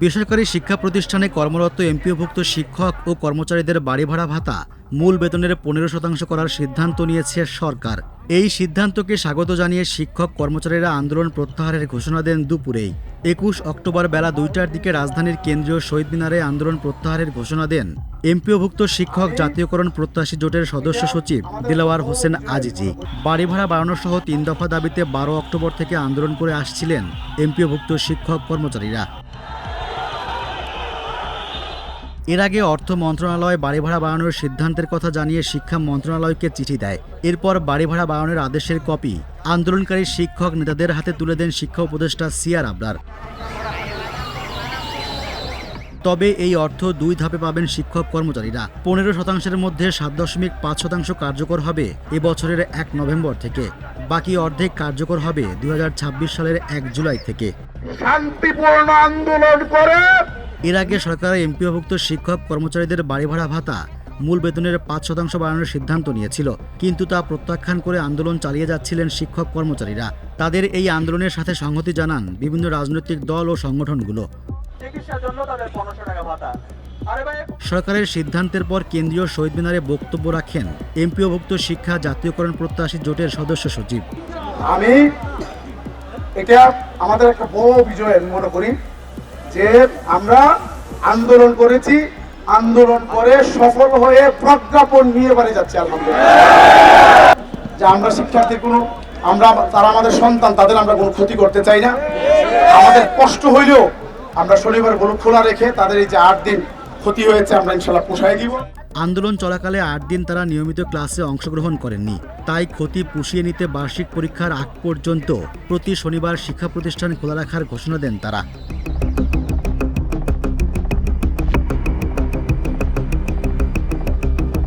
বেসরকারি শিক্ষা প্রতিষ্ঠানে কর্মরত এমপিওভুক্ত শিক্ষক ও কর্মচারীদের বাড়ি ভাড়া ভাতা মূল বেতনের পনেরো শতাংশ করার সিদ্ধান্ত নিয়েছে সরকার। এই সিদ্ধান্তকে স্বাগত জানিয়ে শিক্ষক কর্মচারীরা আন্দোলন প্রত্যাহারের ঘোষণা দেন দুপুরেই। একুশ অক্টোবর বেলা দুইটার দিকে রাজধানীর কেন্দ্রীয় শহীদ মিনারে আন্দোলন প্রত্যাহারের ঘোষণা দেন এমপিওভুক্ত শিক্ষক জাতীয়করণ প্রত্যাশী জোটের সদস্য সচিব দিলাওয়ার হোসেন আজিজি। বাড়ি ভাড়া বাড়ানো সহ তিন দফা দাবিতে বারো অক্টোবর থেকে আন্দোলন করে আসছিলেন এমপিওভুক্ত শিক্ষক কর্মচারীরা। এর আগে অর্থ মন্ত্রণালয় বাড়ি ভাড়া বাড়ানোর সিদ্ধান্তের কথা জানিয়ে শিক্ষা মন্ত্রণালয়কে চিঠি দেয়। এরপর বাড়ি ভাড়া বাড়ানোর আদেশের কপি আন্দোলনকারী শিক্ষক নেতাদের হাতে তুলে দেন শিক্ষা উপদেষ্টা সিয়ার আবরার। তবে এই অর্থ দুই ধাপে পাবেন শিক্ষক কর্মচারীরা। পনেরো শতাংশের মধ্যে সাত দশমিক পাঁচ শতাংশ কার্যকর হবে এবছরের এক নভেম্বর থেকে। বাকি অর্ধেক কার্যকর হবে দু হাজার ছাব্বিশ সালের এক জুলাই থেকে। শান্তিপূর্ণ আন্দোলন করে এর আগে সরকার এমপিওভুক্ত শিক্ষক কর্মচারীদের বাড়ি ভাড়া ভাতা মূল বেতনের পাঁচ শতাংশ বাড়ানোর সিদ্ধান্ত নিয়েছিল। কিন্তু তা প্রত্যাখ্যান করে আন্দোলন চালিয়ে যাচ্ছিলেন শিক্ষক কর্মচারীরা। তাদের এই আন্দোলনের সাথে সংহতি জানান বিভিন্ন রাজনৈতিক দল ও সংগঠনগুলো। সরকারের সিদ্ধান্তের পর কেন্দ্রীয় শহীদ মিনারে বক্তব্য রাখেন এমপিওভুক্ত শিক্ষা জাতীয়করণ প্রত্যাশী জোটের সদস্য সচিব। আমি এটা আমাদের একটা বড় বিজয় মনে করি। যে আমরা আন্দোলন করেছি, আন্দোলন করে সফল হয়ে প্রজ্ঞাপন নিয়ে বাড়ি যাচ্ছে, আলহামদুলিল্লাহ। যে আমরা শিক্ষার্থীর কোনো, আমরা, তারা আমাদের সন্তান, তাদের আমরা কোনো ক্ষতি করতে চাই না। আমাদের কষ্ট হইলেও আমরা শনিবারগুলো খোলা রেখে তাদের এই যে আট দিন ক্ষতি হয়েছে, আমরা ইনশাল্লাহ পোষায় দিব। আন্দোলন চলাকালে আট দিন তারা নিয়মিত ক্লাসে অংশগ্রহণ করেননি। তাই ক্ষতি পুষিয়ে নিতে বার্ষিক পরীক্ষার আগ পর্যন্ত প্রতি শনিবার শিক্ষা প্রতিষ্ঠান খোলা রাখার ঘোষণা দেন তারা।